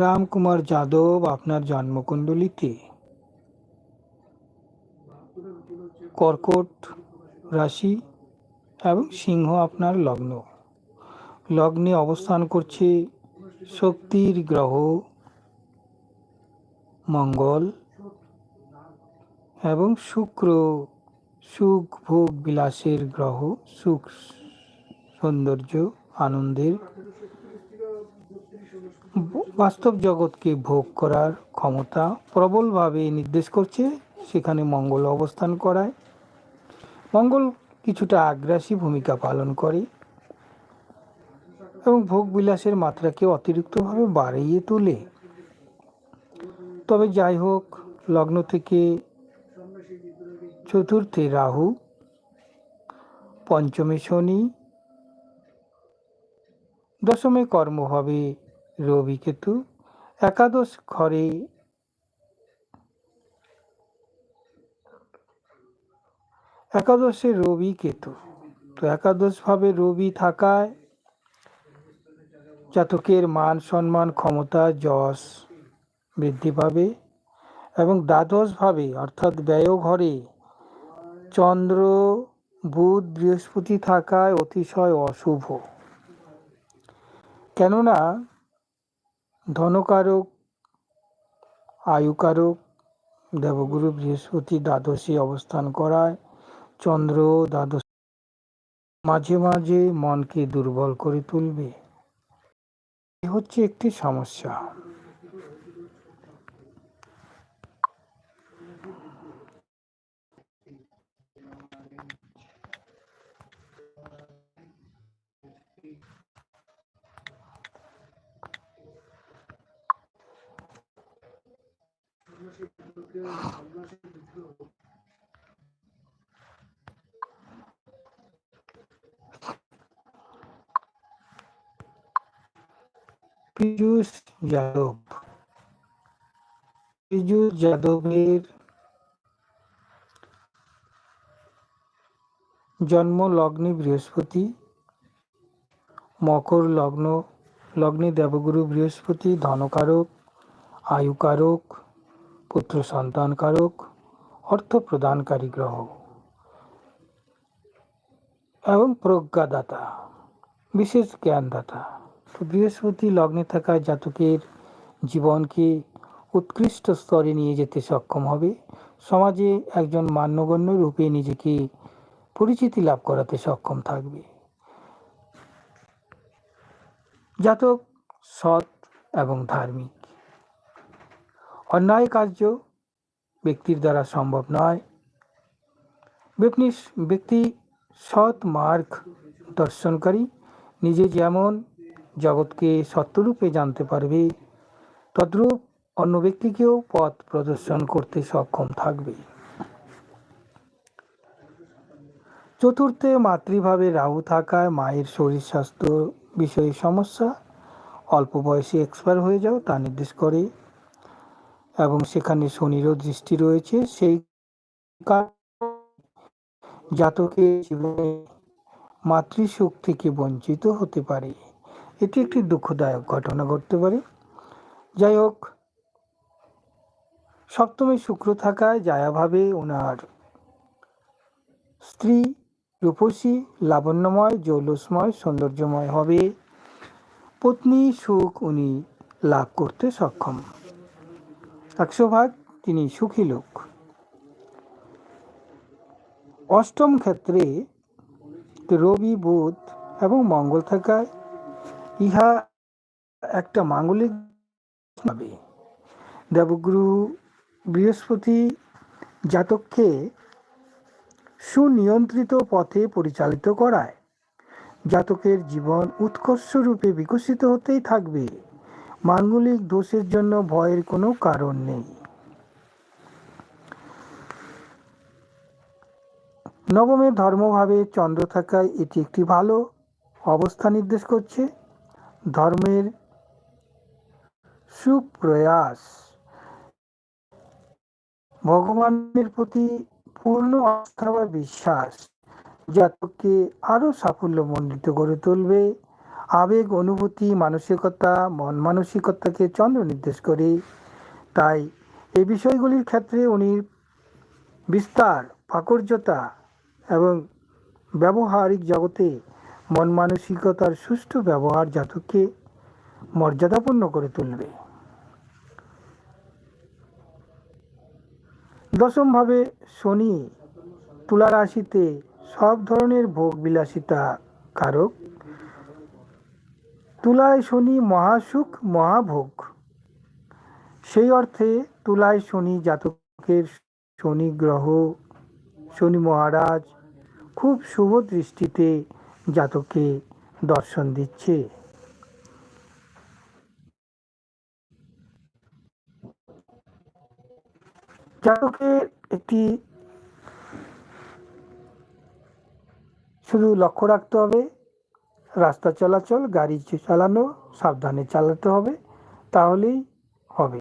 রামকুমার যাদব, আপনার জন্মকুণ্ডলিতে কর্কট রাশি এবং সিংহ আপনার লগ্ন। লগ্নে অবস্থান করছে শক্তির গ্রহ, মঙ্গল এবং শুক্র। সুখ ভোগ বিলাসের গ্রহ, সুখ সৌন্দর্য, আনন্দের বাস্তব জগৎকে ভোগ করার ক্ষমতা প্রবলভাবে নির্দেশ করছে। সেখানে মঙ্গল অবস্থান করায়। মঙ্গল কিছুটা আগ্রাসী ভূমিকা পালন করে এবং ভোগ বিলাসের মাত্রাকে অতিরিক্তভাবে বাড়িয়ে তোলে। তবে যাই হোক, লগ্ন থেকে চতুর্থে রাহু, পঞ্চমে শনি, দশমে কর্ম হবে রবি কেতু, একাদশ ঘরে একাদশে রবি কেতু। তো একাদশভাবে রবি থাকায় জাতকের মান, সম্মান, ক্ষমতা, যশ বৃদ্ধি পাবে এবং দ্বাদশভাবে অর্থাৎ ব্যয় ঘরে চন্দ্র, বুধ, বৃহস্পতি থাকায় অতিশয় অশুভ। কেননা, ধনকারক, আয়ুকারক, দেবগুরু, বৃহস্পতি, দ্বাদশী অবস্থান করায় চন্দ্র, দ্বাদশ মাঝে মাঝে মনকে দুর্বল করে তুলবে। হচ্ছে একটি সমস্যা। পীযূষ যাদব। পীযূষ যাদবের জন্ম লগ্নে বৃহস্পতি মকর লগ্ন লগ্নে দেবগুরু বৃহস্পতি ধনকারক আয়ুকারক পুত্র সন্তানকারক, অর্থ প্রদানকারী গ্রহ এবং প্রজ্ঞাদাতা, বিশেষ জ্ঞানদাতা। তো বৃহস্পতি লগ্নে থাকা জাতকের জীবনকে উৎকৃষ্ট স্তরে নিয়ে যেতে সক্ষম হবে। সমাজে একজন মান্যগণ্য রূপে নিজেকে পরিচিতি লাভ করাতে সক্ষম থাকবে। জাতক, সৎ এবং ধার্মিক। অন্যায় কার্য ব্যক্তির দ্বারা সম্ভব নয়। ব্যক্তি ব্যক্তি সৎ মার্গ দর্শনকারী, নিজে যেমন জগৎকে সত্যরূপে জানতে পারবে, তদ্রূপ অন্য ব্যক্তিকেও পথ প্রদর্শন করতে সক্ষম থাকবে। চতুর্থে, মাতৃভাবে রাহু থাকায় মায়ের শরীর স্বাস্থ্য বিষয়ে সমস্যা, অল্প বয়সে এক্সপায়ার হয়ে যাও তা নির্দেশ করে। এবং সেখানে শনিরও দৃষ্টি রয়েছে। সেই জাতকের জীবনে মাতৃসুখ থেকে বঞ্চিত হতে পারে। এটি একটি দুঃখদায়ক ঘটনা ঘটতে পারে। যাই হোক, সপ্তমী শুক্র থাকায় জায়াভাবে ওনার স্ত্রী রূপসী লাবণ্যময়, জৌলসময়, সৌন্দর্যময় হবে। পত্নী সুখ উনি লাভ করতে সক্ষম। একশো ভাগ তিনি সুখী লোক। অষ্টম ক্ষেত্রে রবি, বুধ এবং মঙ্গল থাকায় ইহা একটা মাঙ্গলিক ভাবে। দেবগুরু বৃহস্পতি জাতককে সুনিয়ন্ত্রিত পথে পরিচালিত করায়। জাতকের জীবন উৎকর্ষ রূপে বিকশিত হতেই থাকবে। মাঙ্গলিক দোষের জন্য ভয়ের কোনো কারণ নেই। নবমে ধর্মভাবে চন্দ্র থাকায় এটি একটি ভালো অবস্থা নির্দেশ করছে। ধর্মের সুপ্রয়াস। ভগবানের প্রতি পূর্ণ আস্থা বা বিশ্বাস জাতককে আরও সাফল্যমণ্ডিত করে তুলবে। আবেগ, অনুভূতি, মানসিকতা, মন মানসিকতাকে চন্দ্র নির্দেশ করে। তাই এই বিষয়গুলির ক্ষেত্রে উনি বিস্তার প্রাকর্যতা এবং ব্যবহারিক জগতে মন মানসিকতার সুষ্ঠু ব্যবহার জাতককে মর্যাদাপূর্ণ করে তুলবে। দশমভাবে শনি তুলা রাশিতে সব ধরনের ভোগ বিলাসিতা কারক। তুলায় শনি মহাসুখ, মহাভোগ। সেই অর্থে তুলায় শনি জাতকের শনি গ্রহ, শনি মহারাজ খুব শুভ দৃষ্টিতে জাতকে দর্শন দিচ্ছে। জাতকের একটি শুধু লক্ষ্য রাখতে হবে রাস্তা চলাচল, গাড়ি চালানো, সাবধানে চালাতে হবে, তাহলেই হবে।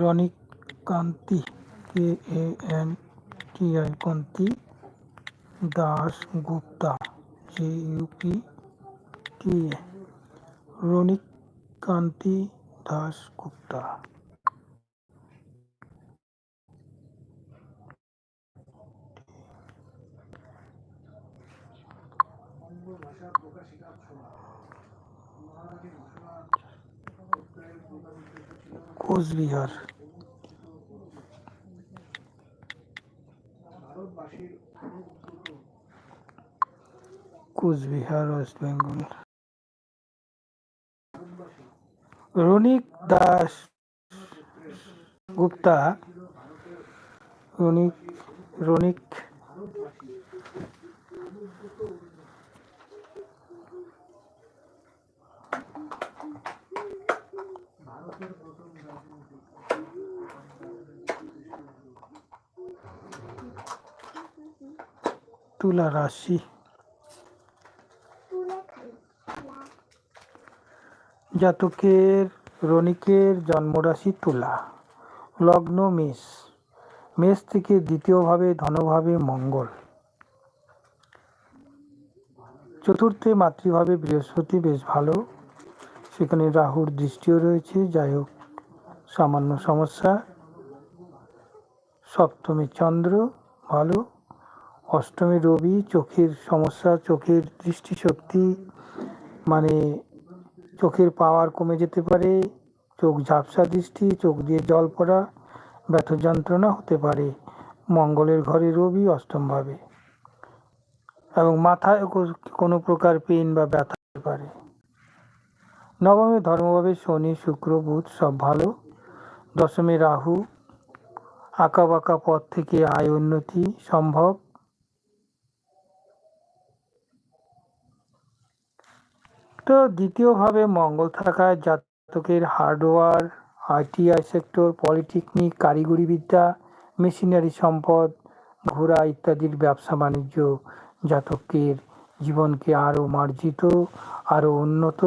Ronik Kanti K A N T I Kanti Das Gupta J U P T A Ronik Kanti Das Gupta Coochbehar Coochbehar West Bengal Ronik Das Gupta Ronik Ronik তুলা রাশি। জাতকের রনিকের জন্মরাশি তুলা, লগ্ন মেষ। মেষ থেকে দ্বিতীয়ভাবে ধনভাবে মঙ্গল। চতুর্থে মাতৃভাবে বৃহস্পতি, বেশ ভালো। সেখানে রাহুর দৃষ্টিও রয়েছে, যাই হোক, সামান্য সমস্যা। সপ্তমে চন্দ্র, ভালো। অষ্টমী রবি, চোখের সমস্যা, চোখের দৃষ্টিশক্তি মানে চোখের পাওয়ার কমে যেতে পারে, চোখ ঝাপসা দৃষ্টি, চোখ দিয়ে জল পড়া, ব্যথ যন্ত্রণা হতে পারে। মঙ্গলের ঘরে রবি অষ্টমভাবে এবং মাথায় কোনো প্রকার পেন বা ব্যথা হতে পারে। নবমে ধর্মভাবে শনি, শুক্র, বুধ সব ভালো। দশমে রাহু, আঁকা বাঁকা পথ থেকে আয় উন্নতি সম্ভব। তো দ্বিতীয়ভাবে মঙ্গল থাকায় জাতকের হার্ডওয়্যার আইটিআই সেক্টর, পলিটেকনিক কারিগরি বিদ্যা মেশিনারি সম্পদ, ঘোড়া ইত্যাদির ব্যবসা বাণিজ্য জাতকের জীবনকে আরও মার্জিত, আরও উন্নত,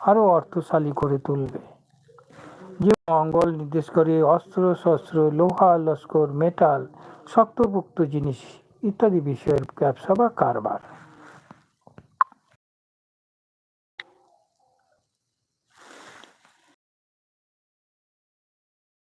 আরও অর্থশালী করে তুলবে। যে মঙ্গল নির্দেশ করে অস্ত্র, শস্ত্র, লোহা, লস্কর, মেটাল, শক্তপোক্ত জিনিস ইত্যাদি বিষয়ের ব্যবসা বা কারবার।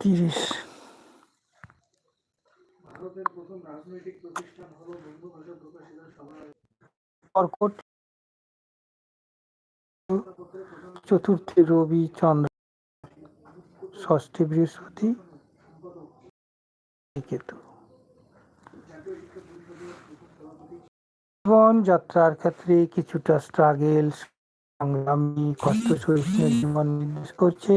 তিরিশ। কর্কট চতুর্থে রবি চন্দ্র ষষ্ঠী বৃহস্পতি জীবন যাত্রার ক্ষেত্রে কিছুটা স্ট্রাগেল সংগ্রামী, কষ্ট সহিষ্ণু জীবন নির্দেশ করছে।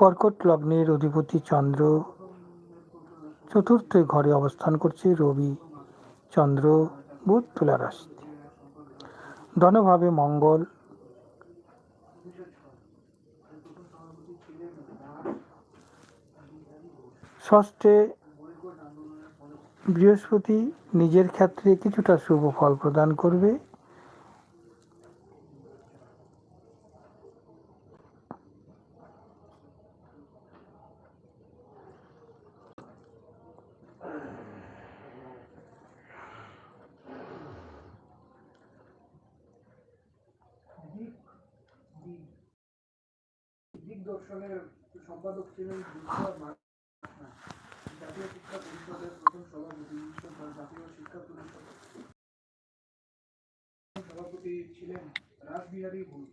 কর্কট লগ্নের অধিপতি চন্দ্র চতুর্থ ঘরে অবস্থান করছে রবি চন্দ্র বুধ তুলা রাশিতে। ধনভাবে মঙ্গল। ষষ্ঠে বৃহস্পতি নিজের ক্ষেত্রে কিছুটা শুভ ফল প্রদান করবে। দিগদর্শনের সম্পাদক ছিলেন জাতীয় শিক্ষা পরিষদের প্রথম সভাপতি জাতীয় শিক্ষা পরিষদ সভাপতি ছিলেন রাসবিহারী ঘোষ।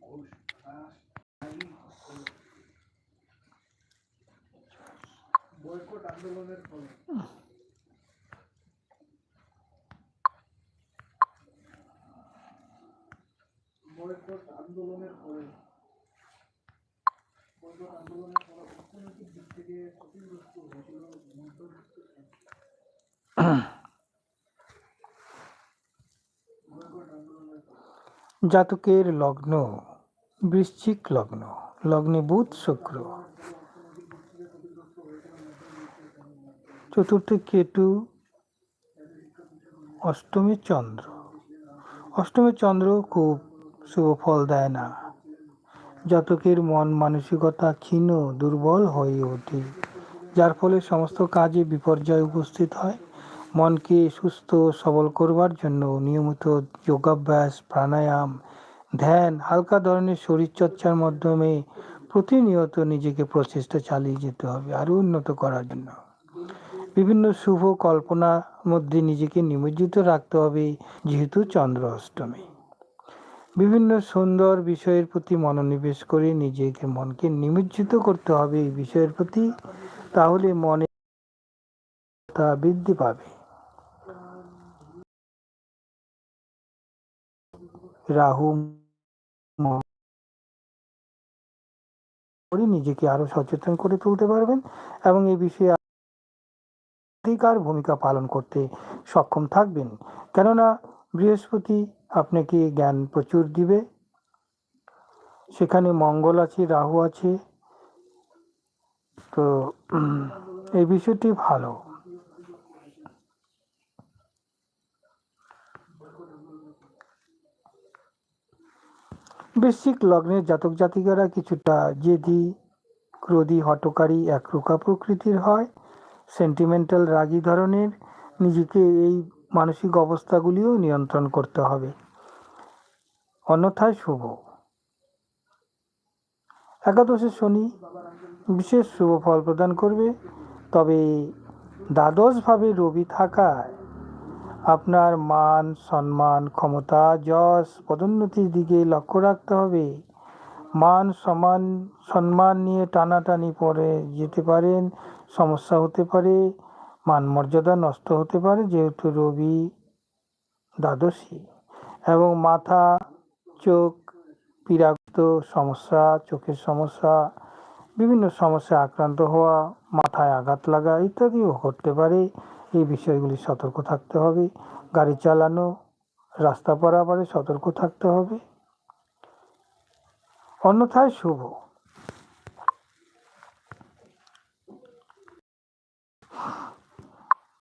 বয়কট আন্দোলনের ফলে। বয়কট আন্দোলনের ফলে বয়কট আন্দোলনের ফলে অর্থনৈতিক দিক থেকে ক্ষতিগ্রস্ত হয়েছিল মধ্যবিত্ত শ্রেণি। বয়কট আন্দোলনের ফলে জাতকের লগ্ন, বৃশ্চিক লগ্ন, লগ্নে বুধ শুক্র। চতুর্থ কেতু, অষ্টমী চন্দ্র। অষ্টমী চন্দ্র খুব শুভ ফল দেয় না। জাতকের মন মানসিকতা ক্ষীণ দুর্বল হয়ে ওঠে, যার ফলে সমস্ত কাজে বিপর্যয় উপস্থিত হয়। মনকে সুস্থ সবল করবার জন্য নিয়মিত যোগাভ্যাস, প্রাণায়াম, ধ্যান, হালকা ধরনের শরীরচর্চার মাধ্যমে প্রতিনিয়ত নিজেকে প্রচেষ্টা চালিয়ে যেতে হবে আরও উন্নত করার জন্য। বিভিন্ন শুভ কল্পনার মধ্যে নিজেকে নিমজ্জিত রাখতে হবে, যেহেতু চন্দ্র অষ্টমী। বিভিন্ন সুন্দর বিষয়ের প্রতি মনোনিবেশ করে নিজেকে মনকে নিমজ্জিত করতে হবে এই বিষয়ের প্রতি, তাহলে মনে তা বৃদ্ধি পাবে। রাহু করে নিজেকে আরও সচেতন করে তুলতে পারবেন এবং এই বিষয়ে অধিকার ভূমিকা পালন করতে সক্ষম থাকবেন। কেননা বৃহস্পতি আপনাকে জ্ঞান প্রচুর দিবে? সেখানে মঙ্গল আছে, রাহু আছে। তো এই বিষয়টি ভালো। বৃশ্চিক লগ্নের জাতক জাতিকারা কিছুটা জেদি, ক্রোধী, হটকারী একরোখা প্রকৃতির হয় সেন্টিমেন্টাল রাগী ধরনের। নিজেকে এই মানসিক অবস্থাগুলিও নিয়ন্ত্রণ করতে হবে। অন্যথায় শুভ। একাদশে শনি বিশেষ শুভ ফল প্রদান করবে। তবে দ্বাদশভাবে রবি থাকায় আপনার মান, সম্মান, ক্ষমতা, যশ, পদোন্নতির দিকে লক্ষ্য রাখতে হবে। মান, সমান, সম্মান নিয়ে টানাটানি পরে যেতে পারেন, সমস্যা হতে পারে। মান মর্যাদা নষ্ট হতে পারে, যেহেতু রবি দ্বাদশী। এবং মাথা, চোখ পীড়াক্ত সমস্যা, চোখের সমস্যা, বিভিন্ন সমস্যা আক্রান্ত হওয়া, মাথায় আঘাত লাগা ইত্যাদিও ঘটতে পারে। এই বিষয়গুলি সতর্ক থাকতে হবে। গাড়ি চালানো, রাস্তা পারাপারে সতর্ক থাকতে হবে। অন্যথায় শুভ।